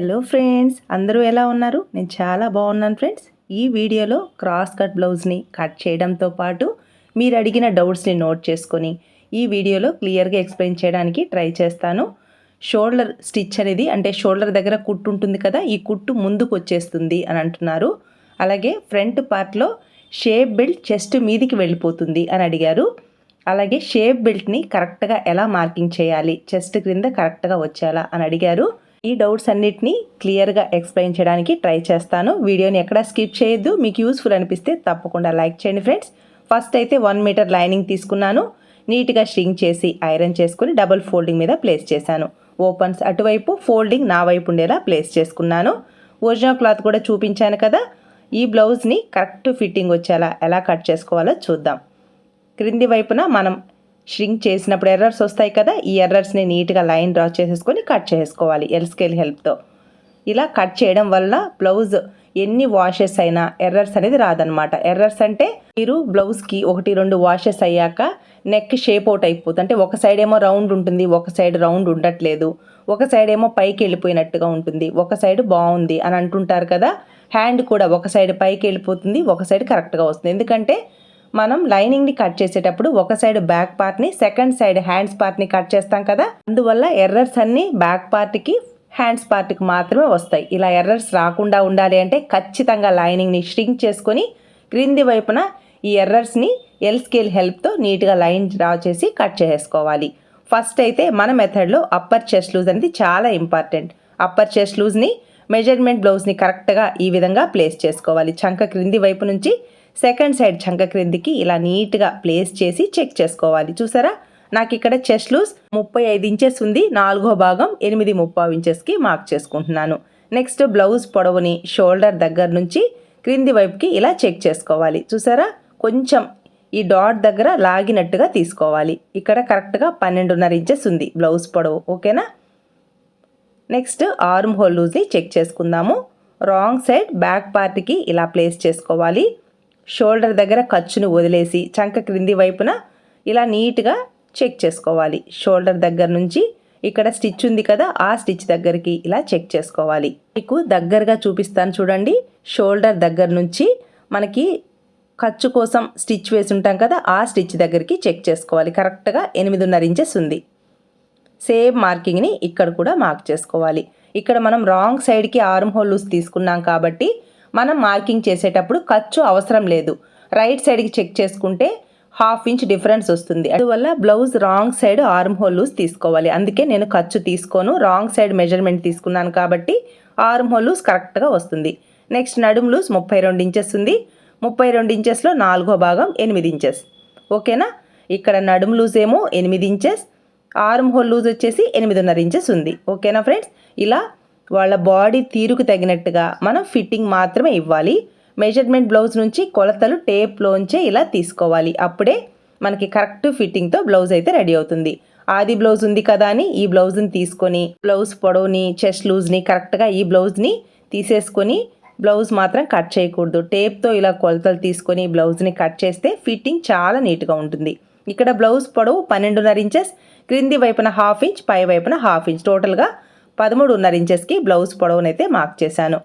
Hello friends అందరూ ఎలా ఉన్నారు? నేను చాలా బాగున్నాను ఫ్రెండ్స్. ఈ వీడియోలో క్రాస్ కట్ బ్లౌజ్ని కట్ చేయడంతో పాటు మీరు అడిగిన డౌట్స్ని నోట్ చేసుకొని ఈ వీడియోలో క్లియర్గా ఎక్స్ప్లెయిన్ చేయడానికి ట్రై చేస్తాను. షోల్డర్ స్టిచ్ అనేది అంటే షోల్డర్ దగ్గర కుట్టు ఉంటుంది కదా ఈ కుట్టు ముందుకు వచ్చేస్తుంది అని అంటున్నారు. అలాగే ఫ్రంట్ పార్ట్లో షేప్ బెల్ట్ చెస్ట్ మీదికి వెళ్ళిపోతుంది అని అడిగారు. అలాగే షేప్ బెల్ట్ని కరెక్ట్గా ఎలా మార్కింగ్ చేయాలి? చెస్ట్ క్రింద కరెక్ట్గా వచ్చేలా అని అడిగారు. ఈ డౌట్స్ అన్నిటినీ క్లియర్గా ఎక్స్ప్లెయిన్ చేయడానికి ట్రై చేస్తాను. వీడియోని ఎక్కడ స్కిప్ చేయొద్దు. మీకు యూస్ఫుల్ అనిపిస్తే తప్పకుండా లైక్ చేయండి ఫ్రెండ్స్. ఫస్ట్ అయితే వన్ మీటర్ లైనింగ్ తీసుకున్నాను. నీట్గా స్ట్రింగ్ చేసి ఐరన్ చేసుకుని డబుల్ ఫోల్డింగ్ మీద ప్లేస్ చేశాను. ఓపెన్స్ అటువైపు ఫోల్డింగ్ నా వైపు ఉండేలా ప్లేస్ చేసుకున్నాను. ఒరిజినల్ క్లాత్ కూడా చూపించాను కదా. ఈ బ్లౌజ్ని కరెక్ట్ ఫిట్టింగ్ వచ్చేలా ఎలా కట్ చేసుకోవాలో చూద్దాం. క్రింది వైపున మనం షింక్ చేసినప్పుడు ఎర్రర్స్ వస్తాయి కదా ఈ ఎర్రర్స్ని నీట్గా లైన్ డ్రా చేసేసుకొని కట్ చేసుకోవాలి ఎల్ స్కేల్ హెల్ప్తో ఇలా కట్ చేయడం వల్ల బ్లౌజ్ ఎన్ని వాషెస్ అయినా ఎర్రర్స్ అనేది రాదనమాట ఎర్రర్స్ అంటే మీరు బ్లౌజ్కి ఒకటి రెండు వాషెస్ అయ్యాక నెక్ షేప్ అవుట్ అయిపోతుంది. అంటే ఒక సైడ్ ఏమో రౌండ్ ఉంటుంది ఒక సైడ్ రౌండ్ ఉండట్లేదు. ఒక సైడ్ ఏమో పైకి వెళ్ళిపోయినట్టుగా ఉంటుంది. ఒక సైడ్ బాగుంది అని అంటుంటారు కదా హ్యాండ్ కూడా ఒక సైడ్ పైకి వెళ్ళిపోతుంది ఒక సైడ్ కరెక్ట్గా వస్తుంది. ఎందుకంటే మనం లైనింగ్ని కట్ చేసేటప్పుడు ఒక సైడ్ బ్యాక్ పార్ట్ని సెకండ్ సైడ్ హ్యాండ్స్ పార్ట్ని కట్ చేస్తాం కదా? అందువల్ల ఎర్రర్స్ అన్నీ బ్యాక్ పార్ట్కి హ్యాండ్స్ పార్ట్కి మాత్రమే వస్తాయి. ఇలా ఎర్రర్స్ రాకుండా ఉండాలి అంటే ఖచ్చితంగా లైనింగ్ని స్ట్రింక్ చేసుకొని క్రింది వైపున ఈ ఎర్రర్స్ని ఎల్ స్కేల్ హెల్ప్తో నీట్గా లైన్ డ్రా చేసి కట్ చేసుకోవాలి. ఫస్ట్ అయితే మన మెథడ్లో అప్పర్ చెస్ట్ లూజ్ అనేది చాలా ఇంపార్టెంట్ అప్పర్ చెస్ట్ లూజ్ని మెజర్మెంట్ బ్లౌజ్ని కరెక్ట్గా ఈ విధంగా ప్లేస్ చేసుకోవాలి. చంక క్రింది వైపు నుంచి సెకండ్ సైడ్ చంక క్రిందికి ఇలా నీట్గా ప్లేస్ చేసి చెక్ చేసుకోవాలి. చూసారా? నాకు ఇక్కడ చెస్ట్ లూజ్ ముప్పై ఐదు ఇంచెస్ ఉంది. నాలుగో భాగం ఎనిమిది ముప్పావు ఇంచెస్కి మార్క్ చేసుకుంటున్నాను. నెక్స్ట్ బ్లౌజ్ పొడవుని షోల్డర్ దగ్గర నుంచి క్రింది వైపుకి ఇలా చెక్ చేసుకోవాలి. చూసారా? కొంచెం ఈ డాట్ దగ్గర లాగినట్టుగా తీసుకోవాలి. ఇక్కడ కరెక్ట్గా పన్నెండున్నర ఇంచెస్ ఉంది బ్లౌజ్ పొడవు. ఓకేనా? నెక్స్ట్ ఆర్మ్ హోల్ లూజ్ని చెక్ చేసుకుందాము. రాంగ్ సైడ్ బ్యాక్ పార్ట్కి ఇలా ప్లేస్ చేసుకోవాలి. షోల్డర్ దగ్గర ఖర్చును వదిలేసి చంక క్రింది వైపున ఇలా నీట్గా చెక్ చేసుకోవాలి. షోల్డర్ దగ్గర నుంచి ఇక్కడ స్టిచ్ ఉంది కదా ఆ స్టిచ్ దగ్గరికి ఇలా చెక్ చేసుకోవాలి. మీకు దగ్గరగా చూపిస్తాను చూడండి. షోల్డర్ దగ్గర నుంచి మనకి ఖర్చు కోసం స్టిచ్ వేసి ఉంటాం కదా ఆ స్టిచ్ దగ్గరికి చెక్ చేసుకోవాలి. కరెక్ట్గా ఎనిమిదిన్నర ఇంచెస్ ఉంది. సేమ్ మార్కింగ్ని ఇక్కడ కూడా మార్క్ చేసుకోవాలి. ఇక్కడ మనం రాంగ్ సైడ్కి ఆర్మ్ హోల్ లూస్ తీసుకున్నాం కాబట్టి మనం మార్కింగ్ చేసేటప్పుడు ఖర్చు అవసరం లేదు. రైట్ సైడ్కి చెక్ చేసుకుంటే హాఫ్ ఇంచ్ డిఫరెన్స్ వస్తుంది. అందువల్ల blouse wrong side arm hole loose తీసుకోవాలి. అందుకే నేను ఖర్చు తీసుకోను. రాంగ్ సైడ్ మెజర్మెంట్ తీసుకున్నాను కాబట్టి ఆర్మ్ హోల్ లూస్ కరెక్ట్గా వస్తుంది. నెక్స్ట్ నడుము లూస్ ముప్పై రెండు ఇంచెస్ ఉంది. ముప్పై రెండు ఇంచెస్లో నాలుగో భాగం ఎనిమిది ఇంచెస్. ఓకేనా? ఇక్కడ నడుము లూజ్ ఏమో ఎనిమిది ఇంచెస్. ఆర్మ్ హోల్ లూజ్ వచ్చేసి ఎనిమిదిన్నర ఇంచెస్ ఉంది. ఓకేనా ఫ్రెండ్స్? ఇలా వాళ్ళ బాడీ తీరుకు తగినట్టుగా మనం ఫిట్టింగ్ మాత్రమే ఇవ్వాలి. మెజర్మెంట్ బ్లౌజ్ నుంచి కొలతలు టేప్లోంచే ఇలా తీసుకోవాలి. అప్పుడే మనకి కరెక్ట్ ఫిట్టింగ్తో బ్లౌజ్ అయితే రెడీ అవుతుంది. ఆది బ్లౌజ్ ఉంది కదా అని ఈ బ్లౌజ్ని తీసుకొని బ్లౌజ్ పొడవుని చెస్ట్ లూజ్ని కరెక్ట్గా ఈ బ్లౌజ్ని తీసేసుకొని బ్లౌజ్ మాత్రం కట్ చేయకూడదు. టేప్తో ఇలా కొలతలు తీసుకొని బ్లౌజ్ని కట్ చేస్తే ఫిట్టింగ్ చాలా నీట్గా ఉంటుంది. ఇక్కడ బ్లౌజ్ పొడవు పన్నెండున్నర ఇంచెస్ క్రింది వైపున హాఫ్ ఇంచ్ పై వైపున హాఫ్ ఇంచ్. టోటల్గా పదమూడున్నర ఇంచెస్కి బ్లౌజ్ పొడవునైతే మార్క్ చేశాను.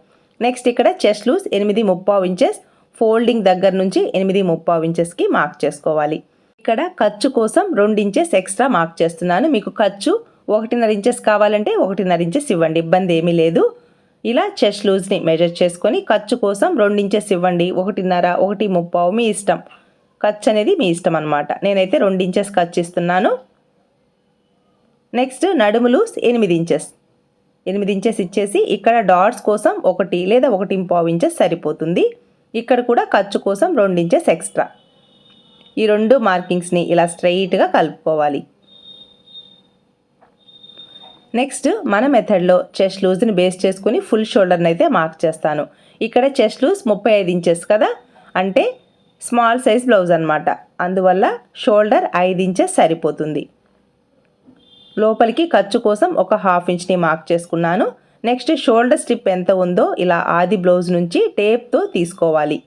నెక్స్ట్ ఇక్కడ చెస్ట్ లూస్ ఎనిమిది ముప్పావు ఇంచెస్ ఫోల్డింగ్ దగ్గర నుంచి ఎనిమిది ముప్పావు ఇంచెస్కి మార్క్ చేసుకోవాలి. ఇక్కడ ఖర్చు కోసం రెండు ఇంచెస్ ఎక్స్ట్రా మార్క్ చేస్తున్నాను. మీకు ఖర్చు ఒకటిన్నర ఇంచెస్ కావాలంటే ఒకటిన్నర ఇంచెస్ ఇవ్వండి ఇబ్బంది ఏమీ లేదు. ఇలా చెస్ట్ లూజ్ని మెజర్ చేసుకొని ఖర్చు కోసం రెండు ఇంచెస్ ఇవ్వండి ఒకటిన్నర ఒకటి ముప్పావు మీ ఇష్టం. ఖర్చు అనేది మీ ఇష్టం అనమాట నేనైతే రెండు ఇంచెస్ ఖర్చు ఇస్తున్నాను. నెక్స్ట్ నడుము లూస్ ఎనిమిది ఇంచెస్. ఎనిమిది ఇంచెస్ ఇచ్చేసి ఇక్కడ డాట్స్ కోసం ఒకటి లేదా ఒకటి పావు ఇంచెస్ సరిపోతుంది. ఇక్కడ కూడా ఖర్చు కోసం రెండు ఇంచెస్ ఎక్స్ట్రా. ఈ రెండు మార్కింగ్స్ని ఇలా స్ట్రైట్గా కలుపుకోవాలి. నెక్స్ట్ మన మెథడ్లో చెస్ట్ లూజ్ని బేస్ చేసుకుని ఫుల్ షోల్డర్ని అయితే మార్క్ చేస్తాను. ఇక్కడ చెస్ట్ లూజ్ ముప్పై ఐదు ఇంచెస్ కదా? అంటే స్మాల్ సైజ్ బ్లౌజ్ అనమాట అందువల్ల షోల్డర్ ఐదు ఇంచెస్ సరిపోతుంది. లోపలికి ఖర్చు కోసం ఒక హాఫ్ ఇంచ్ని మార్క్ చేసుకున్నాను. నెక్స్ట్ షోల్డర్ స్ట్రిప్ ఎంత ఉందో ఇలా ఆది బ్లౌజ్ నుంచి టేప్తో తీసుకోవాలి.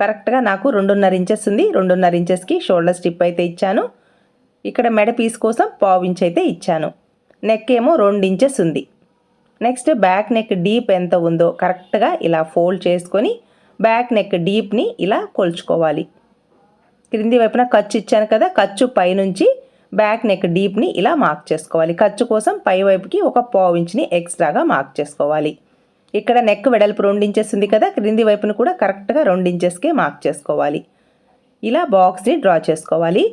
కరెక్ట్గా నాకు రెండున్నర ఇంచెస్ ఉంది. రెండున్నర ఇంచెస్కి షోల్డర్ స్ట్రిప్ అయితే ఇచ్చాను. ఇక్కడ మెడ పీస్ కోసం పావు ఇంచ్ అయితే ఇచ్చాను. నెక్ ఏమో రెండు ఇంచెస్ ఉంది. నెక్స్ట్ బ్యాక్ నెక్ డీప్ ఎంత ఉందో కరెక్ట్గా ఇలా ఫోల్డ్ చేసుకొని బ్యాక్ నెక్ డీప్ని ఇలా కొలుచుకోవాలి. క్రింది వైపున ఖర్చు ఇచ్చాను కదా ఖర్చు పైనుంచి బ్యాక్ నెక్ డీప్ని ఇలా మార్క్ చేసుకోవాలి. ఖర్చు కోసం పై వైపుకి ఒక పావు ఇంచుని ఎక్స్ట్రాగా మార్క్ చేసుకోవాలి. ఇక్కడ నెక్ వెడల్పు రెండు ఇంచెస్ ఉంది కదా క్రింది వైపును కూడా కరెక్ట్గా రెండు ఇంచెస్కే మార్క్ చేసుకోవాలి. ఇలా బాక్స్ని డ్రా చేసుకోవాలి.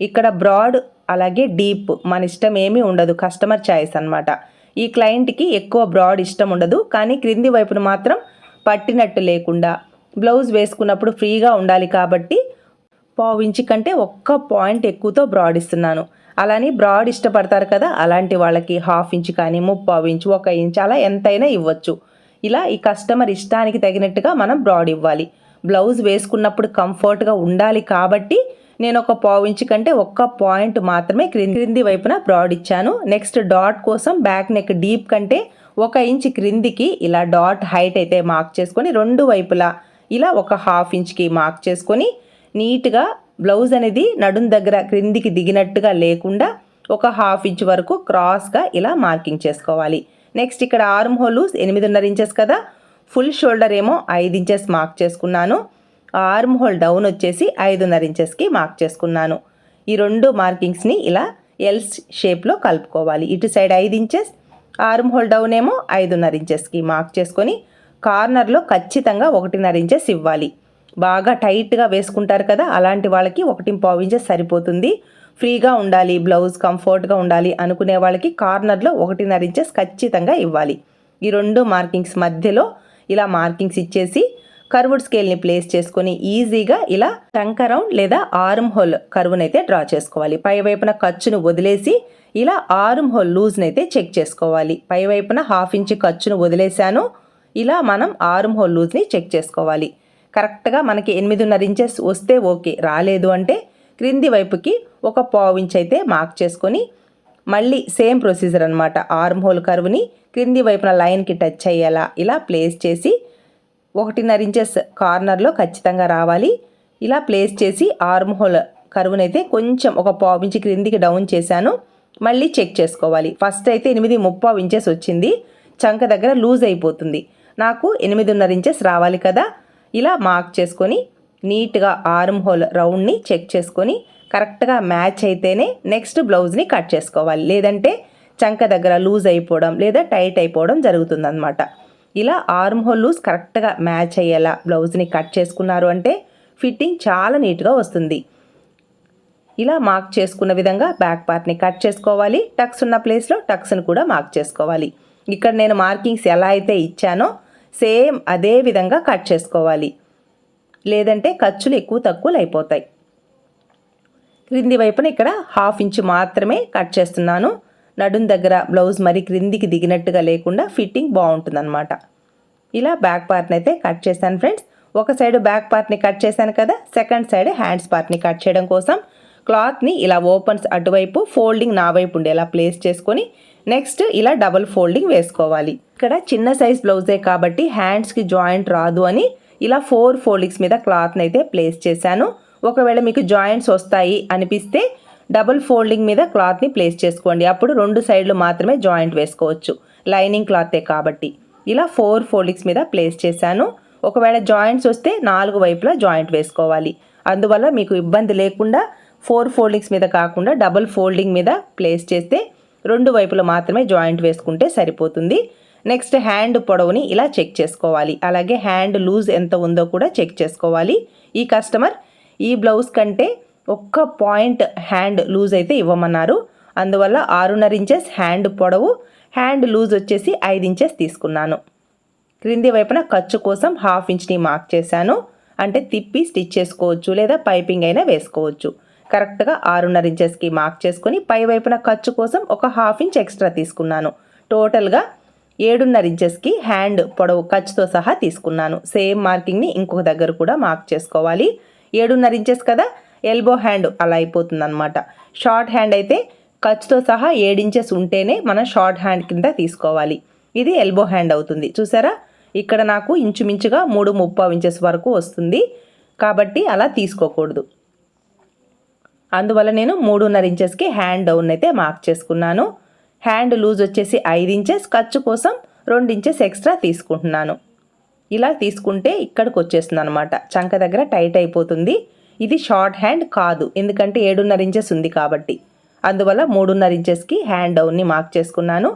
ఇక్కడ బ్రాడ్ అలాగే డీప్ మన ఇష్టం ఏమీ ఉండదు కస్టమర్ ఛాయిస్ అనమాట ఈ క్లయింట్కి ఎక్కువ బ్రాడ్ ఇష్టం ఉండదు కానీ క్రింది వైపును మాత్రం పట్టినట్టు లేకుండా బ్లౌజ్ వేసుకున్నప్పుడు ఫ్రీగా ఉండాలి కాబట్టి పావు ఇంచు కంటే ఒక్క పాయింట్ ఎక్కువతో బ్రాడ్ ఇస్తున్నాను. అలానే బ్రాడ్ ఇష్టపడతారు కదా అలాంటి వాళ్ళకి హాఫ్ ఇంచ్ కానీ ముప్పావు ఇంచు ఒక ఇంచ్ అలా ఎంతైనా ఇవ్వచ్చు. ఇలా ఈ కస్టమర్ ఇష్టానికి తగినట్టుగా మనం బ్రాడ్ ఇవ్వాలి. బ్లౌజ్ వేసుకున్నప్పుడు కంఫర్ట్గా ఉండాలి కాబట్టి నేను ఒక పావు ఇంచు కంటే ఒక్క పాయింట్ మాత్రమే క్రింది క్రింది వైపున బ్రాడ్ ఇచ్చాను. నెక్స్ట్ డాట్ కోసం బ్యాక్ నెక్ డీప్ కంటే ఒక ఇంచ్ క్రిందికి ఇలా డాట్ హైట్ అయితే మార్క్ చేసుకొని రెండు వైపులా ఇలా ఒక హాఫ్ ఇంచ్కి మార్క్ చేసుకొని నీట్గా బ్లౌజ్ అనేది నడుం దగ్గర క్రిందికి దిగినట్టుగా లేకుండా ఒక హాఫ్ ఇంచ్ వరకు క్రాస్గా ఇలా మార్కింగ్ చేసుకోవాలి. నెక్స్ట్ ఇక్కడ ఆర్మ్ హోల్ ఎనిమిదిన్నర ఇంచెస్ కదా ఫుల్ షోల్డర్ ఏమో ఐదు ఇంచెస్ మార్క్ చేసుకున్నాను. ఆర్మ్ హోల్ డౌన్ వచ్చేసి ఐదున్నర ఇంచెస్కి మార్క్ చేసుకున్నాను. ఈ రెండు మార్కింగ్స్ని ఇలా ఎల్ షేప్లో కలుపుకోవాలి. ఇటు సైడ్ ఐదు ఇంచెస్ ఆర్మ్ హోల్ డౌన్ ఏమో ఐదున్నర ఇంచెస్కి మార్క్ చేసుకొని కార్నర్లో ఖచ్చితంగా ఒకటిన్నర ఇంచెస్ ఇవ్వాలి. బాగా టైట్గా వేసుకుంటారు కదా అలాంటి వాళ్ళకి ఒకటి పావు ఇంచెస్ సరిపోతుంది. ఫ్రీగా ఉండాలి బ్లౌజ్ కంఫర్ట్గా ఉండాలి అనుకునే వాళ్ళకి కార్నర్లో ఒకటిన్నర ఇంచెస్ ఖచ్చితంగా ఇవ్వాలి. ఈ రెండు మార్కింగ్స్ మధ్యలో ఇలా మార్కింగ్స్ ఇచ్చేసి కర్వుడ్ స్కేల్ని ప్లేస్ చేసుకొని ఈజీగా ఇలా టంక్ అరౌండ్ లేదా ఆర్మ్ హోల్ కరువునైతే డ్రా చేసుకోవాలి. పై వైపున ఖర్చును వదిలేసి ఇలా ఆర్మ్ హోల్ లూజ్ని అయితే చెక్ చేసుకోవాలి. పై వైపున హాఫ్ ఇంచ్ ఖర్చును వదిలేశాను ఇలా మనం ఆర్మ్ హోల్ లూజ్ని చెక్ చేసుకోవాలి. కరెక్ట్గా మనకి ఎనిమిదిన్నర ఇంచెస్ వస్తే ఓకే రాలేదు అంటే క్రింది వైపుకి ఒక పావు ఇంచ్ అయితే మార్క్ చేసుకొని మళ్ళీ సేమ్ ప్రొసీజర్ అనమాట ఆర్మ్ హోల్ కర్వ్ని క్రింది వైపున లైన్కి టచ్ అయ్యేలా ఇలా ప్లేస్ చేసి ఒకటిన్నర ఇంచెస్ కార్నర్లో ఖచ్చితంగా రావాలి. ఇలా ప్లేస్ చేసి ఆర్మ్ హోల్ కరువునైతే కొంచెం ఒక పావు ఇంచ్ క్రిందికి డౌన్ చేశాను. మళ్ళీ చెక్ చేసుకోవాలి. ఫస్ట్ అయితే ఎనిమిది ముప్పావు ఇంచెస్ వచ్చింది. చంక దగ్గర లూజ్ అయిపోతుంది. నాకు ఎనిమిదిన్నర ఇంచెస్ రావాలి కదా. ఇలా మార్క్ చేసుకొని నీట్గా ఆర్మ్ హోల్ రౌండ్ని చెక్ చేసుకొని కరెక్ట్గా మ్యాచ్ అయితేనే నెక్స్ట్ బ్లౌజ్ని కట్ చేసుకోవాలి. లేదంటే చంక దగ్గర లూజ్ అయిపోవడం లేదా టైట్ అయిపోవడం జరుగుతుందన్నమాట. ఇలా ఆర్మ్ హోల్ లూజ్ కరెక్ట్గా మ్యాచ్ అయ్యేలా బ్లౌజ్ని కట్ చేసుకున్నారు అంటే ఫిట్టింగ్ చాలా నీట్గా వస్తుంది. ఇలా మార్క్ చేసుకున్న విధంగా బ్యాక్ పార్ట్ని కట్ చేసుకోవాలి. టక్స్ ఉన్న ప్లేస్లో టక్స్ని కూడా మార్క్ చేసుకోవాలి. ఇక్కడ నేను మార్కింగ్స్ ఎలా అయితే ఇచ్చానో సేమ్ అదే విధంగా కట్ చేసుకోవాలి. లేదంటే ఖర్చులు ఎక్కువ తక్కువలు అయిపోతాయి. క్రింది వైపున ఇక్కడ హాఫ్ ఇంచ్ మాత్రమే కట్ చేస్తున్నాను. నడుం దగ్గర బ్లౌజ్ మరి క్రిందికి దిగినట్టుగా లేకుండా ఫిట్టింగ్ బాగుంటుందన్నమాట. ఇలా బ్యాక్ పార్ట్ని అయితే కట్ చేశాను ఫ్రెండ్స్. ఒక సైడ్ బ్యాక్ పార్ట్ని కట్ చేశాను కదా సెకండ్ సైడ్ హ్యాండ్స్ పార్ట్ని కట్ చేయడం కోసం. క్లాత్ని ఇలా ఓపెన్స్ అటువైపు ఫోల్డింగ్ నా వైపు ఉండేలా ప్లేస్ చేసుకొని నెక్స్ట్ ఇలా డబుల్ ఫోల్డింగ్ వేసుకోవాలి. ఇక్కడ చిన్న సైజ్ బ్లౌజే కాబట్టి హ్యాండ్స్కి జాయింట్ రాదు అని ఇలా ఫోర్ ఫోల్డింగ్స్ మీద క్లాత్ని అయితే ప్లేస్ చేశాను. ఒకవేళ మీకు జాయింట్స్ వస్తాయి అనిపిస్తే డబుల్ ఫోల్డింగ్ మీద క్లాత్ని ప్లేస్ చేసుకోండి. అప్పుడు రెండు సైడ్లు మాత్రమే జాయింట్ వేసుకోవచ్చు. లైనింగ్ క్లాతే కాబట్టి ఇలా ఫోర్ ఫోల్డింగ్స్ మీద ప్లేస్ చేశాను. ఒకవేళ జాయింట్స్ వస్తే నాలుగు వైపులా జాయింట్ వేసుకోవాలి. అందువల్ల మీకు ఇబ్బంది లేకుండా ఫోర్ ఫోల్డింగ్స్ మీద కాకుండా డబుల్ ఫోల్డింగ్ మీద ప్లేస్ చేస్తే రెండు వైపులు మాత్రమే జాయింట్ వేసుకుంటే సరిపోతుంది. నెక్స్ట్ హ్యాండ్ పొడవుని ఇలా చెక్ చేసుకోవాలి. అలాగే హ్యాండ్ లూజ్ ఎంత ఉందో కూడా చెక్ చేసుకోవాలి. ఈ కస్టమర్ ఈ బ్లౌజ్ కంటే ఒక్క పాయింట్ హ్యాండ్ లూజ్ అయితే ఇవ్వమన్నారు. అందువల్ల ఆరున్నర ఇంచెస్ హ్యాండ్ పొడవు హ్యాండ్ లూజ్ వచ్చేసి ఐదు ఇంచెస్ తీసుకున్నాను. క్రింది వైపున ఖర్చు కోసం హాఫ్ ఇంచ్ని మార్క్ చేశాను. అంటే తిప్పి స్టిచ్ చేసుకోవచ్చు లేదా పైపింగ్ అయినా వేసుకోవచ్చు. కరెక్ట్గా ఆరున్నర ఇంచెస్కి మార్క్ చేసుకొని పై వైపున ఖర్చు కోసం ఒక హాఫ్ ఇంచ్ ఎక్స్ట్రా తీసుకున్నాను. టోటల్గా ఏడున్నర ఇంచెస్కి హ్యాండ్ పొడవు ఖర్చుతో సహా తీసుకున్నాను. సేమ్ మార్కింగ్ని ఇంకొక దగ్గర కూడా మార్క్ చేసుకోవాలి. ఏడున్నర ఇంచెస్ కదా ఎల్బో హ్యాండ్ అలా అయిపోతుంది అనమాట షార్ట్ హ్యాండ్ అయితే ఖర్చుతో సహా ఇంచెస్ ఉంటేనే మనం షార్ట్ హ్యాండ్ కింద తీసుకోవాలి. ఇది ఎల్బో హ్యాండ్ అవుతుంది. చూసారా? ఇక్కడ నాకు ఇంచుమించుగా మూడు ముప్పై ఇంచెస్ వరకు వస్తుంది. కాబట్టి అలా తీసుకోకూడదు. అందువల్ల నేను మూడున్నర ఇంచెస్కి హ్యాండ్ డౌన్ అయితే మార్క్ చేసుకున్నాను. హ్యాండ్ లూజ్ వచ్చేసి ఐదు ఇంచెస్ ఖర్చు కోసం రెండు ఇంచెస్ ఎక్స్ట్రా తీసుకుంటున్నాను. ఇలా తీసుకుంటే ఇక్కడికి వచ్చేస్తుంది అనమాట చంక దగ్గర టైట్ అయిపోతుంది. ఇది షార్ట్ హ్యాండ్ కాదు. ఎందుకంటే ఏడున్నర ఇంచెస్ ఉంది కాబట్టి. అందువల్ల మూడున్నర ఇంచెస్కి హ్యాండ్ డౌన్ని మార్క్ చేసుకున్నాను.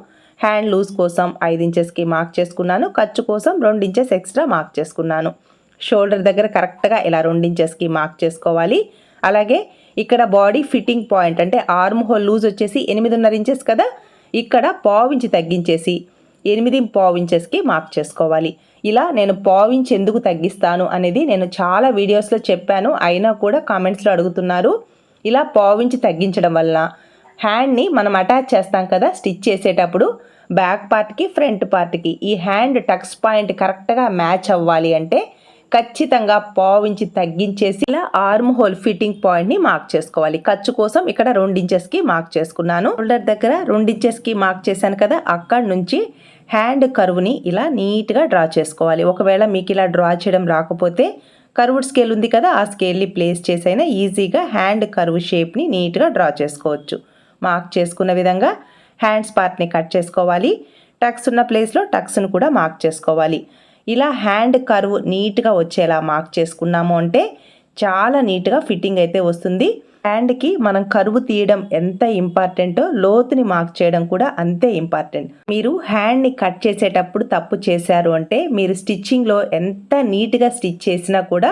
హ్యాండ్ లూజ్ కోసం ఐదు ఇంచెస్కి మార్క్ చేసుకున్నాను. ఖర్చు కోసం రెండు ఇంచెస్ ఎక్స్ట్రా మార్క్ చేసుకున్నాను. షోల్డర్ దగ్గర కరెక్ట్గా ఇలా రెండు ఇంచెస్కి మార్క్ చేసుకోవాలి. అలాగే ఇక్కడ బాడీ ఫిట్టింగ్ పాయింట్ అంటే ఆర్మ్ హోల్ లూజ్ వచ్చేసి ఎనిమిదిన్నర ఇంచెస్ కదా? ఇక్కడ పావు తగ్గించేసి ఎనిమిది పావు ఇంచెస్కి మార్క్ చేసుకోవాలి. ఇలా నేను పావు ఇంచ్ ఎందుకు తగ్గిస్తాను అనేది నేను చాలా వీడియోస్లో చెప్పాను. అయినా కూడా కామెంట్స్లో అడుగుతున్నారు. ఇలా పావు ఇంచ్ తగ్గించడం వల్ల హ్యాండ్ని మనం అటాచ్ చేస్తాం కదా? స్టిచ్ చేసేటప్పుడు బ్యాక్ పార్ట్కి ఫ్రంట్ పార్ట్కి ఈ హ్యాండ్ టక్స్ పాయింట్ కరెక్ట్గా మ్యాచ్ అవ్వాలి అంటే ఖచ్చితంగా పావించి తగ్గించేసి ఇలా ఆర్మ్ హోల్ ఫిట్టింగ్ పాయింట్ని మార్క్ చేసుకోవాలి. ఖర్చు కోసం ఇక్కడ రెండు ఇంచెస్కి మార్క్ చేసుకున్నాను. షోల్డర్ దగ్గర రెండు ఇంచెస్కి మార్క్ చేశాను కదా అక్కడ నుంచి హ్యాండ్ కరువుని ఇలా నీట్గా డ్రా చేసుకోవాలి. ఒకవేళ మీకు ఇలా డ్రా చేయడం రాకపోతే కర్వ్డ్ స్కేల్ ఉంది కదా ఆ స్కేల్ని ప్లేస్ చేసైనా ఈజీగా హ్యాండ్ కరువు షేప్ని నీట్గా డ్రా చేసుకోవచ్చు. మార్క్ చేసుకున్న విధంగా హ్యాండ్స్ పార్ట్ని కట్ చేసుకోవాలి. టక్స్ ఉన్న ప్లేస్లో టక్స్ను కూడా మార్క్ చేసుకోవాలి. ఇలా హ్యాండ్ కర్వ్ నీట్గా వచ్చేలా మార్క్ చేసుకున్నాము అంటే చాలా నీట్గా ఫిట్టింగ్ అయితే వస్తుంది. హ్యాండ్కి మనం కరువు తీయడం ఎంత ఇంపార్టెంటో లోతుని మార్క్ చేయడం కూడా అంతే ఇంపార్టెంట్. మీరు హ్యాండ్ని కట్ చేసేటప్పుడు తప్పు చేశారు అంటే మీరు స్టిచ్చింగ్లో ఎంత నీట్గా స్టిచ్ చేసినా కూడా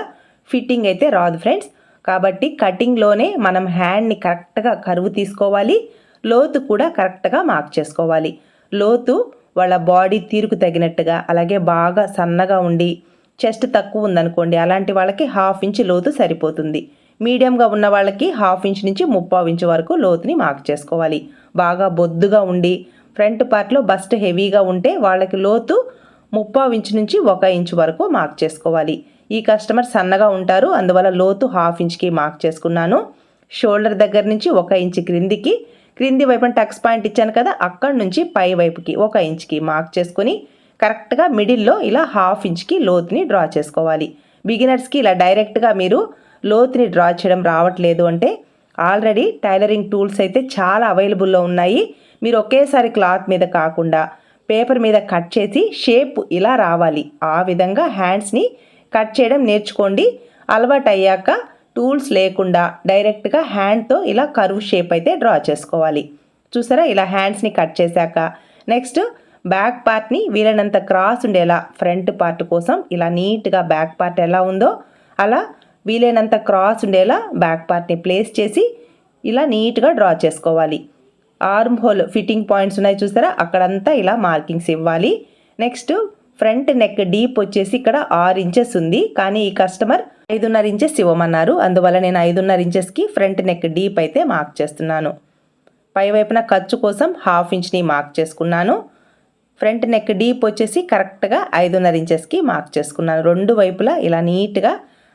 ఫిట్టింగ్ అయితే రాదు ఫ్రెండ్స్. కాబట్టి కటింగ్లోనే మనం హ్యాండ్ని కరెక్ట్గా కరువు తీసుకోవాలి. లోతు కూడా కరెక్ట్గా మార్క్ చేసుకోవాలి. లోతు వాళ్ళ బాడీ తీరుకు తగినట్టుగా అలాగే బాగా సన్నగా ఉండి చెస్ట్ తక్కువ ఉందనుకోండి అలాంటి వాళ్ళకి హాఫ్ ఇంచ్ లోతు సరిపోతుంది. మీడియంగా ఉన్న వాళ్ళకి హాఫ్ ఇంచ్ నుంచి ముప్పావు ఇంచ్ వరకు లోతుని మార్క్ చేసుకోవాలి. బాగా బొద్దుగా ఉండి ఫ్రంట్ పార్ట్లో బస్ట్ హెవీగా ఉంటే వాళ్ళకి లోతు ముప్పావు ఇంచ్ నుంచి ఒక ఇంచ్ వరకు మార్క్ చేసుకోవాలి. ఈ కస్టమర్ సన్నగా ఉంటారు అందువల్ల లోతు హాఫ్ ఇంచ్కి మార్క్ చేసుకున్నాను. షోల్డర్ దగ్గర నుంచి ఒక ఇంచ్ క్రిందికి క్రింది వైపున టక్స్ పాయింట్ ఇచ్చాను కదా అక్కడి నుంచి పై వైపుకి ఒక ఇంచ్కి మార్క్ చేసుకొని కరెక్ట్గా మిడిల్లో ఇలా హాఫ్ ఇంచ్కి లోతుని డ్రా చేసుకోవాలి. బిగినర్స్కి ఇలా డైరెక్ట్గా మీరు లోతుని డ్రా చేయడం రావట్లేదు అంటే ఆల్రెడీ టైలరింగ్ టూల్స్ అయితే చాలా అవైలబుల్లో ఉన్నాయి. మీరు ఒకేసారి క్లాత్ మీద కాకుండా పేపర్ మీద కట్ చేసి షేప్ ఇలా రావాలి. ఆ విధంగా హ్యాండ్స్ని కట్ చేయడం నేర్చుకోండి. అలవాటు అయ్యాక టూల్స్ లేకుండా డైరెక్ట్గా హ్యాండ్తో ఇలా కర్వ్ షేప్ అయితే డ్రా చేసుకోవాలి. చూసారా? ఇలా హ్యాండ్స్ని కట్ చేశాక నెక్స్ట్ బ్యాక్ పార్ట్ని వీలైనంత క్రాస్ ఉండేలా ఫ్రంట్ పార్ట్ కోసం ఇలా నీట్గా బ్యాక్ పార్ట్ ఎలా ఉందో అలా వీలైనంత క్రాస్ ఉండేలా బ్యాక్ పార్ట్ని ప్లేస్ చేసి ఇలా నీట్గా డ్రా చేసుకోవాలి. ఆర్మ్ హోల్ ఫిట్టింగ్ పాయింట్స్ ఉన్నాయి చూసారా? అక్కడంతా ఇలా మార్కింగ్స్ ఇవ్వాలి. నెక్స్ట్ ఫ్రంట్ నెక్ డీప్ వచ్చేసి ఇక్కడ ఆరు ఇంచెస్ ఉంది. కానీ ఈ కస్టమర్ ఐదున్నర ఇంచెస్ ఇవ్వమన్నారు. అందువల్ల నేను ఐదున్నర ఇంచెస్కి ఫ్రంట్ నెక్ డీప్ అయితే మార్క్ చేస్తున్నాను. పై వైపున ఖర్చు కోసం హాఫ్ ఇంచ్ని మార్క్ చేసుకున్నాను. ఫ్రంట్ నెక్ డీప్ వచ్చేసి కరెక్ట్గా ఐదున్నర ఇంచెస్కి మార్క్ చేసుకున్నాను. రెండు వైపులా ఇలా నీట్గా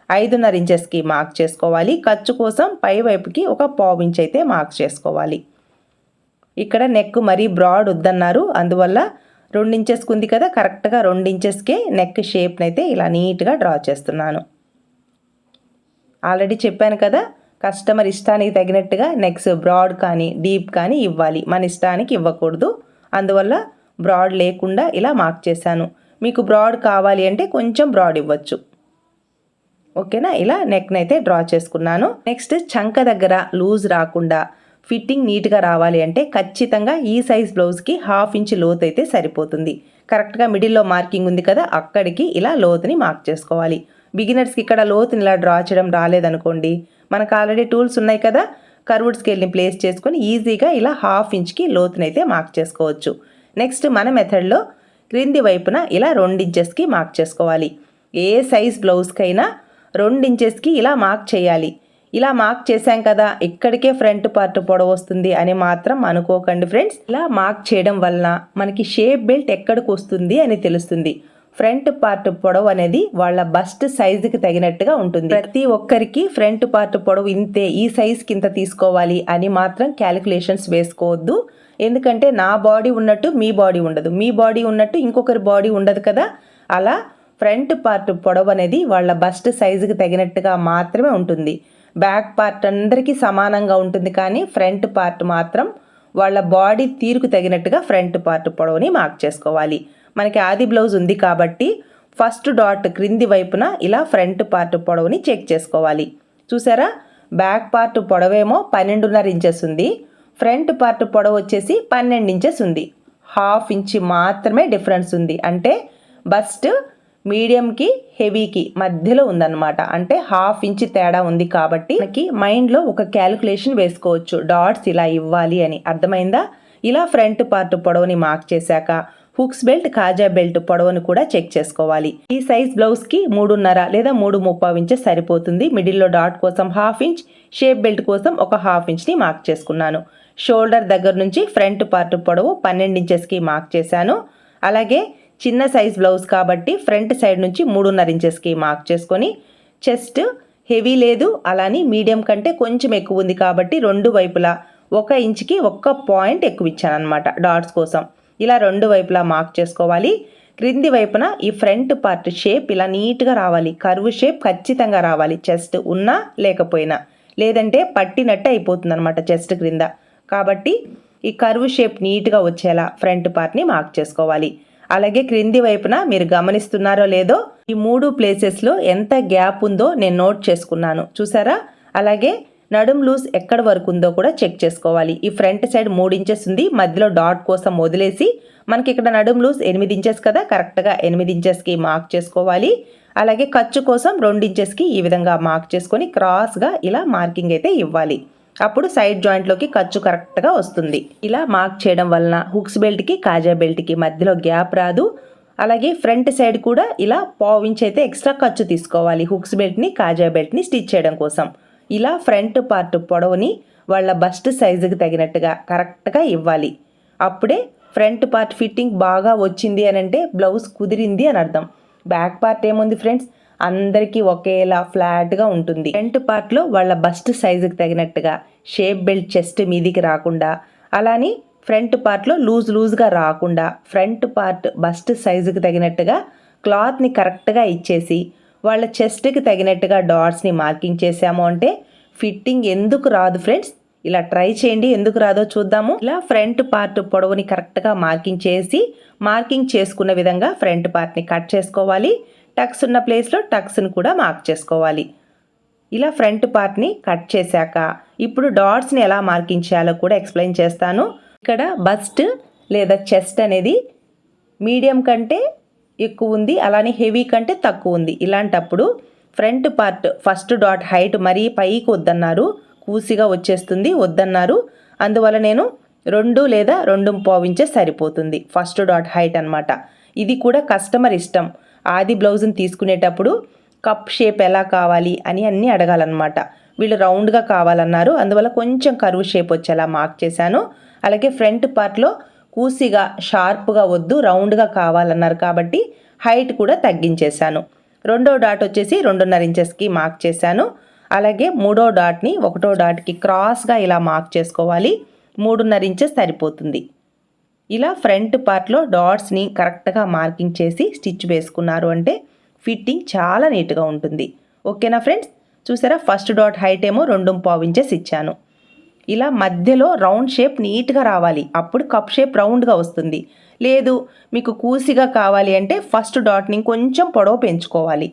ఐదున్నర ఇంచెస్కి మార్క్ చేసుకోవాలి. ఖర్చు కోసం పై వైపుకి ఒక పావు ఇంచ్ అయితే మార్క్ చేసుకోవాలి. ఇక్కడ నెక్ మరీ బ్రాడ్ వద్దన్నారు. అందువల్ల రెండించెస్కి ఉంది కదా కరెక్ట్గా రెండు ఇంచెస్కే నెక్ షేప్ని అయితే ఇలా నీట్గా డ్రా చేస్తున్నాను. ఆల్రెడీ చెప్పాను కదా కస్టమర్ ఇష్టానికి తగినట్టుగా నెక్స్ బ్రాడ్ కానీ డీప్ కానీ ఇవ్వాలి. మన ఇష్టానికి ఇవ్వకూడదు. అందువల్ల బ్రాడ్ లేకుండా ఇలా మార్క్ చేశాను. మీకు బ్రాడ్ కావాలి అంటే కొంచెం బ్రాడ్ ఇవ్వచ్చు. ఓకేనా ఇలా నెక్ని అయితే డ్రా చేసుకున్నాను. నెక్స్ట్ చంక దగ్గర లూజ్ రాకుండా ఫిట్టింగ్ నీట్గా రావాలి అంటే ఖచ్చితంగా ఈ సైజ్ బ్లౌజ్కి హాఫ్ ఇంచ్ లోతు అయితే సరిపోతుంది. కరెక్ట్గా మిడిల్లో మార్కింగ్ ఉంది కదా అక్కడికి ఇలా లోతుని మార్క్ చేసుకోవాలి. బిగినర్స్కి ఇక్కడ లోతుని ఇలా డ్రా చేయడం రాలేదనుకోండి మనకు ఆల్రెడీ టూల్స్ ఉన్నాయి కదా కర్వుడ్ స్కేల్ని ప్లేస్ చేసుకొని ఈజీగా ఇలా హాఫ్ ఇంచ్కి లోతునైతే మార్క్ చేసుకోవచ్చు. నెక్స్ట్ మన మెథడ్లో క్రింది వైపున ఇలా రెండు ఇంచెస్కి మార్క్ చేసుకోవాలి. ఏ సైజ్ బ్లౌజ్కైనా రెండు ఇంచెస్కి ఇలా మార్క్ చేయాలి. ఇలా మార్క్ చేశాం కదా ఇక్కడికే ఫ్రంట్ పార్ట్ పొడవు వస్తుంది అని మాత్రం అనుకోకండి ఫ్రెండ్స్ ఇలా మార్క్ చేయడం వలన మనకి షేప్ బెల్ట్ ఎక్కడికి వస్తుంది అని తెలుస్తుంది. ఫ్రంట్ పార్ట్ పొడవు అనేది వాళ్ళ బస్ట్ సైజుకి తగినట్టుగా ఉంటుంది. ప్రతి ఒక్కరికి ఫ్రంట్ పార్ట్ పొడవు ఇంతే ఈ సైజ్ కింద తీసుకోవాలి అని మాత్రం క్యాలిక్యులేషన్స్ వేసుకోవద్దు. ఎందుకంటే నా బాడీ ఉన్నట్టు మీ బాడీ ఉండదు. మీ బాడీ ఉన్నట్టు ఇంకొకరి బాడీ ఉండదు కదా. అలా ఫ్రంట్ పార్ట్ పొడవు అనేది వాళ్ళ బస్ట్ సైజుకి తగినట్టుగా మాత్రమే ఉంటుంది. బ్యాక్ పార్ట్ అందరికీ సమానంగా ఉంటుంది కానీ ఫ్రంట్ పార్ట్ మాత్రం వాళ్ళ బాడీ తీరుకు తగినట్టుగా ఫ్రంట్ పార్ట్ పొడవుని మార్క్ చేసుకోవాలి. మనకి ఆది బ్లౌజ్ ఉంది కాబట్టి ఫస్ట్ డాట్ క్రింది వైపున ఇలా ఫ్రంట్ పార్ట్ పొడవుని చెక్ చేసుకోవాలి. చూసారా? బ్యాక్ పార్ట్ పొడవేమో పన్నెండున్నర ఇంచెస్ ఉంది. ఫ్రంట్ పార్ట్ పొడవు వచ్చేసి పన్నెండు ఇంచెస్ ఉంది. హాఫ్ ఇంచ్ మాత్రమే డిఫరెన్స్ ఉంది. అంటే బస్ట్ మీడియంకి హెవీకి మధ్యలో ఉందన్నమాట. అంటే హాఫ్ ఇంచ్ తేడా ఉంది కాబట్టి మనకి మైండ్లో ఒక క్యాలిక్యులేషన్ వేసుకోవచ్చు. డాట్స్ ఇలా ఇవ్వాలి అని. అర్థమైందా? ఇలా ఫ్రంట్ పార్ట్ పొడవుని మార్క్ చేశాక హుక్స్ బెల్ట్ కాజా బెల్ట్ పొడవును కూడా చెక్ చేసుకోవాలి. ఈ సైజ్ బ్లౌజ్కి మూడున్నర లేదా మూడు ముప్పావు ఇంచెస్ సరిపోతుంది. మిడిల్లో డాట్ కోసం హాఫ్ ఇంచ్ షేప్ బెల్ట్ కోసం ఒక హాఫ్ ఇంచ్ని మార్క్ చేసుకున్నాను. షోల్డర్ దగ్గర నుంచి ఫ్రంట్ పార్ట్ పొడవు పన్నెండు ఇంచెస్కి మార్క్ చేశాను. అలాగే చిన్న సైజ్ బ్లౌజ్ కాబట్టి ఫ్రంట్ సైడ్ నుంచి మూడున్నర ఇంచెస్కి మార్క్ చేసుకొని చెస్ట్ హెవీ లేదు అలానే మీడియం కంటే కొంచెం ఎక్కువ ఉంది కాబట్టి రెండు వైపులా ఒక ఇంచుకి ఒక్క పాయింట్ ఎక్కువ ఇచ్చాను అనమాట డాట్స్ కోసం. ఇలా రెండు వైపులా మార్క్ చేసుకోవాలి. క్రింది వైపున ఈ ఫ్రంట్ పార్ట్ షేప్ ఇలా నీట్గా రావాలి. కర్వ్ షేప్ ఖచ్చితంగా రావాలి చెస్ట్ ఉన్నా లేకపోయినా. లేదంటే పట్టినట్టు అయిపోతుంది అనమాట చెస్ట్ క్రింద. కాబట్టి ఈ కర్వ్ షేప్ నీట్గా వచ్చేలా ఫ్రంట్ పార్ట్ని మార్క్ చేసుకోవాలి. అలాగే క్రింది వైపున మీరు గమనిస్తున్నారో లేదో ఈ మూడు ప్లేసెస్లో ఎంత గ్యాప్ ఉందో నేను నోట్ చేసుకున్నాను. చూసారా? అలాగే నడుం లూజ్ ఎక్కడ వరకు ఉందో కూడా చెక్ చేసుకోవాలి. ఈ ఫ్రంట్ సైడ్ మూడు ఇంచెస్ ఉంది. మధ్యలో డాట్ కోసం వదిలేసి మనకి ఇక్కడ నడుం లూజ్ ఎనిమిది ఇంచెస్ కదా? కరెక్ట్గా ఎనిమిది ఇంచెస్కి మార్క్ చేసుకోవాలి. అలాగే ఖర్చు కోసం రెండు ఇంచెస్కి ఈ విధంగా మార్క్ చేసుకొని క్రాస్గా ఇలా మార్కింగ్ అయితే ఇవ్వాలి. అప్పుడు సైడ్ జాయింట్లోకి ఖర్చు కరెక్ట్గా వస్తుంది. ఇలా మార్క్ చేయడం వలన హుక్స్ బెల్ట్కి కాజా బెల్ట్కి మధ్యలో గ్యాప్ రాదు. అలాగే ఫ్రంట్ సైడ్ కూడా ఇలా పావించి అయితే ఎక్స్ట్రా ఖర్చు తీసుకోవాలి. హుక్స్ బెల్ట్ని కాజా బెల్ట్ని స్టిచ్ చేయడం కోసం. ఇలా ఫ్రంట్ పార్ట్ పొడవుని వాళ్ళ బస్ట్ సైజుకి తగినట్టుగా కరెక్ట్గా ఇవ్వాలి. అప్పుడే ఫ్రంట్ పార్ట్ ఫిట్టింగ్ బాగా వచ్చింది అని అంటే బ్లౌజ్ కుదిరింది అని అర్థం. బ్యాక్ పార్ట్ ఏముంది ఫ్రెండ్స్ అందరికీ ఒకేలా ఫ్లాట్గా ఉంటుంది. ఫ్రంట్ పార్ట్లో వాళ్ళ బస్ట్ సైజుకి తగినట్టుగా షేప్ బెల్ట్ చెస్ట్ మీదికి రాకుండా అలానే ఫ్రంట్ పార్ట్లో లూజ్ లూజ్గా రాకుండా ఫ్రంట్ పార్ట్ బస్ట్ సైజుకి తగినట్టుగా క్లాత్ని కరెక్ట్గా ఇచ్చేసి వాళ్ళ చెస్ట్కి తగినట్టుగా డాట్స్ని మార్కింగ్ చేసాము అంటే ఫిట్టింగ్ ఎందుకు రాదు ఫ్రెండ్స్? ఇలా ట్రై చేయండి ఎందుకు రాదో చూద్దాము. ఇలా ఫ్రంట్ పార్ట్ పొడవుని కరెక్ట్గా మార్కింగ్ చేసి మార్కింగ్ చేసుకున్న విధంగా ఫ్రంట్ పార్ట్ని కట్ చేసుకోవాలి. టక్స్ ఉన్న ప్లేస్లో టక్స్ని కూడా మార్క్ చేసుకోవాలి. ఇలా ఫ్రంట్ పార్ట్ని కట్ చేశాక ఇప్పుడు డాట్స్ని ఎలా మార్కింగ్ చేయాలో కూడా ఎక్స్ప్లెయిన్ చేస్తాను. ఇక్కడ బస్ట్ లేదా చెస్ట్ అనేది మీడియం కంటే ఎక్కువ ఉంది అలానే హెవీ కంటే తక్కువ ఉంది. ఇలాంటప్పుడు front part first dot height మరీ పైకి వద్దన్నారు కూసిగా వచ్చేస్తుంది వద్దన్నారు. అందువల్ల నేను రెండు లేదా రెండు పావించే సరిపోతుంది ఫస్ట్ డాట్ హైట్ అనమాట ఇది కూడా కస్టమర్ ఇష్టం. ఆది బ్లౌజ్ని తీసుకునేటప్పుడు కప్ షేప్ ఎలా కావాలి అని అన్నీ అడగాలన్నమాట. వీళ్ళు రౌండ్గా కావాలన్నారు. అందువల్ల కొంచెం కరువు షేప్ వచ్చేలా మార్క్ చేశాను. అలాగే ఫ్రంట్ పార్ట్లో కూసిగా షార్ప్గా వద్దు రౌండ్గా కావాలన్నారు కాబట్టి హైట్ కూడా తగ్గించేశాను. రెండో డాట్ వచ్చేసి రెండున్నర ఇంచెస్కి మార్క్ చేశాను. అలాగే మూడో డాట్ని ఒకటో డాట్కి క్రాస్గా ఇలా మార్క్ చేసుకోవాలి. మూడున్నర ఇంచెస్ సరిపోతుంది. ఇలా ఫ్రంట్ పార్ట్లో డాట్స్ని కరెక్ట్గా మార్కింగ్ చేసి స్టిచ్ వేసుకున్నారు అంటే ఫిట్టింగ్ చాలా నీట్గా ఉంటుంది. ఓకేనా ఫ్రెండ్స్? చూసారా? ఫస్ట్ డాట్ హైట్ ఏమో రెండు పావు ఇంచెస్ ఇచ్చాను. ఇలా మధ్యలో రౌండ్ షేప్ నీట్గా రావాలి. అప్పుడు కప్ షేప్ రౌండ్గా వస్తుంది. లేదు మీకు కూసిగా కావాలి అంటే ఫస్ట్ డాట్ని కొంచెం పొడవు పెంచుకోవాలి.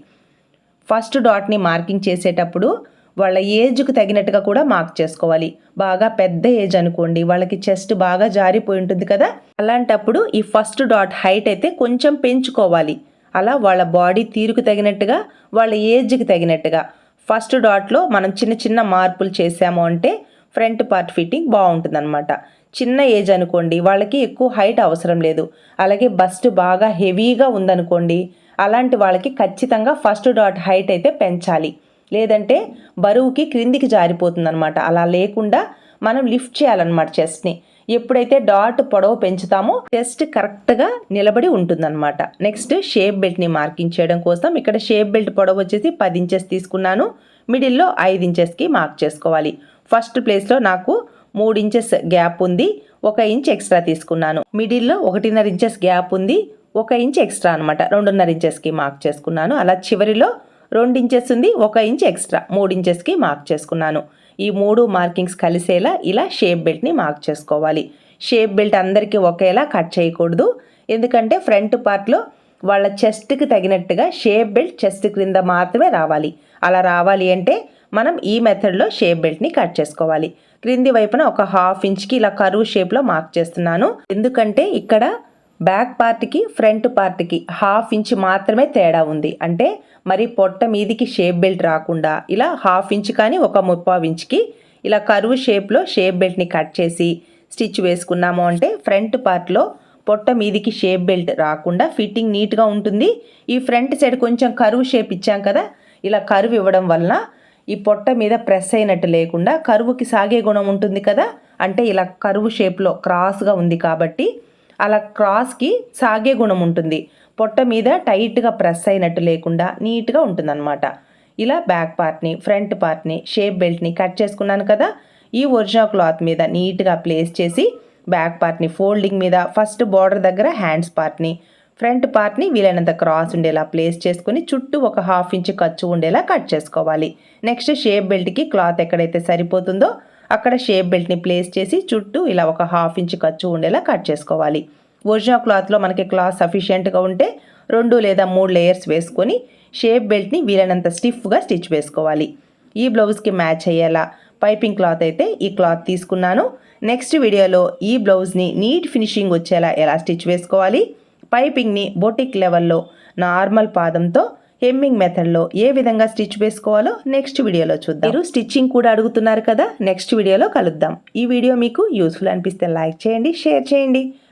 ఫస్ట్ డాట్ని మార్కింగ్ చేసేటప్పుడు వాళ్ళ ఏజ్కి తగినట్టుగా కూడా మార్క్ చేసుకోవాలి. బాగా పెద్ద ఏజ్ అనుకోండి వాళ్ళకి చెస్ట్ బాగా జారిపోయి ఉంటుంది కదా? అలాంటప్పుడు ఈ ఫస్ట్ డాట్ హైట్ అయితే కొంచెం పెంచుకోవాలి. అలా వాళ్ళ బాడీ తీరుకు తగినట్టుగా వాళ్ళ ఏజ్కి తగినట్టుగా. ఫస్ట్ డాట్లో మనం చిన్న చిన్న మార్పులు చేసాము అంటే ఫ్రంట్ పార్ట్ ఫిట్టింగ్ బాగుంటుందన్నమాట. చిన్న ఏజ్ అనుకోండి వాళ్ళకి ఎక్కువ హైట్ అవసరం లేదు. అలాగే బస్ట్ బాగా హెవీగా ఉందనుకోండి అలాంటి వాళ్ళకి ఖచ్చితంగా ఫస్ట్ డాట్ హైట్ అయితే పెంచాలి. లేదంటే బరువుకి క్రిందికి జారిపోతుంది అనమాట అలా లేకుండా మనం లిఫ్ట్ చేయాలన్నమాట చెస్ట్ని. ఎప్పుడైతే డాట్ పొడవు పెంచుతామో చెస్ట్ కరెక్ట్గా నిలబడి ఉంటుందన్నమాట. నెక్స్ట్ షేప్ బెల్ట్ని మార్కింగ్ చేయడం కోసం ఇక్కడ షేప్ బెల్ట్ పొడవు వచ్చేసి పది ఇంచెస్ తీసుకున్నాను. మిడిల్లో ఐదు ఇంచెస్కి మార్క్ చేసుకోవాలి. ఫస్ట్ ప్లేస్లో నాకు మూడు ఇంచెస్ గ్యాప్ ఉంది. ఒక ఇంచ్ ఎక్స్ట్రా తీసుకున్నాను. మిడిల్లో ఒకటిన్నర ఇంచెస్ గ్యాప్ ఉంది. ఒక ఇంచ్ ఎక్స్ట్రా అనమాట రెండున్నర ఇంచెస్కి మార్క్ చేసుకున్నాను. అలా చివరిలో రెండు ఇంచెస్ ఉంది ఒక ఇంచ్ ఎక్స్ట్రా. మూడు ఇంచెస్కి మార్క్ చేసుకున్నాను. ఈ మూడు మార్కింగ్స్ కలిసేలా ఇలా షేప్ బెల్ట్ని మార్క్ చేసుకోవాలి. షేప్ బెల్ట్ అందరికీ ఒకేలా కట్ చేయకూడదు. ఎందుకంటే ఫ్రంట్ పార్ట్లో వాళ్ళ చెస్ట్కి తగినట్టుగా షేప్ బెల్ట్ చెస్ట్ క్రింద మాత్రమే రావాలి. అలా రావాలి అంటే మనం ఈ మెథడ్లో షేప్ బెల్ట్ని కట్ చేసుకోవాలి. క్రింది వైపున ఒక హాఫ్ ఇంచ్కి ఇలా కరువు షేప్లో మార్క్ చేస్తున్నాను. ఎందుకంటే ఇక్కడ బ్యాక్ పార్ట్కి ఫ్రంట్ పార్ట్కి హాఫ్ ఇంచ్ మాత్రమే తేడా ఉంది. అంటే మరి పొట్ట మీదికి షేప్ బెల్ట్ రాకుండా ఇలా హాఫ్ ఇంచ్ కానీ ఒక ముప్పావు ఇంచ్కి ఇలా కరువు షేప్లో షేప్ బెల్ట్ని కట్ చేసి స్టిచ్ వేసుకున్నాము అంటే ఫ్రంట్ పార్ట్లో పొట్ట మీదికి షేప్ బెల్ట్ రాకుండా ఫిట్టింగ్ నీట్గా ఉంటుంది. ఈ ఫ్రంట్ సైడ్ కొంచెం కరువు షేప్ ఇచ్చాం కదా ఇలా కరువు ఇవ్వడం వలన ఈ పొట్ట మీద ప్రెస్ అయినట్టు లేకుండా కరువుకి సాగే గుణం ఉంటుంది కదా అంటే ఇలా కరువు షేప్లో క్రాస్గా ఉంది కాబట్టి అలా క్రాస్కి సాగే గుణం ఉంటుంది. పొట్ట మీద టైట్గా ప్రెస్ అయినట్టు లేకుండా నీట్గా ఉంటుందన్నమాట. ఇలా బ్యాక్ పార్ట్ని ఫ్రంట్ పార్ట్ని షేప్ బెల్ట్ని కట్ చేసుకున్నాను కదా ఈ ఒరిజినల్ క్లాత్ మీద నీట్గా ప్లేస్ చేసి బ్యాక్ పార్ట్ని ఫోల్డింగ్ మీద ఫస్ట్ బార్డర్ దగ్గర హ్యాండ్స్ పార్ట్ని ఫ్రంట్ పార్ట్ని వీలైనంత క్రాస్ ఉండేలా ప్లేస్ చేసుకుని చుట్టూ ఒక హాఫ్ ఇంచ్ ఖర్చు ఉండేలా కట్ చేసుకోవాలి. నెక్స్ట్ షేప్ బెల్ట్కి క్లాత్ ఎక్కడైతే సరిపోతుందో అక్కడ షేప్ బెల్ట్ని ప్లేస్ చేసి చుట్టూ ఇలా ఒక హాఫ్ ఇంచ్ ఖర్చు ఉండేలా కట్ చేసుకోవాలి. ఒరిజినల్ క్లాత్లో మనకి క్లాత్ సఫిషియెంట్గా ఉంటే రెండు లేదా మూడు లేయర్స్ వేసుకొని షేప్ బెల్ట్ని వీలైనంత స్టిఫ్గా స్టిచ్ వేసుకోవాలి. ఈ బ్లౌజ్కి మ్యాచ్ అయ్యేలా పైపింగ్ క్లాత్ అయితే ఈ క్లాత్ తీసుకున్నాను. నెక్స్ట్ వీడియోలో ఈ బ్లౌజ్ని నీట్ ఫినిషింగ్ వచ్చేలా ఎలా స్టిచ్ వేసుకోవాలి? పైపింగ్ని బొటిక్ లెవెల్లో నార్మల్ పాదంతో హెమ్మింగ్ మెథడ్లో ఏ విధంగా స్టిచ్ వేసుకోవాలో నెక్స్ట్ వీడియోలో చూద్దాం. మీరు స్టిచ్చింగ్ కూడా అడుగుతున్నారు కదా? నెక్స్ట్ వీడియోలో కలుద్దాం. ఈ వీడియో మీకు యూస్ఫుల్ అనిపిస్తే లైక్ చేయండి షేర్ చేయండి.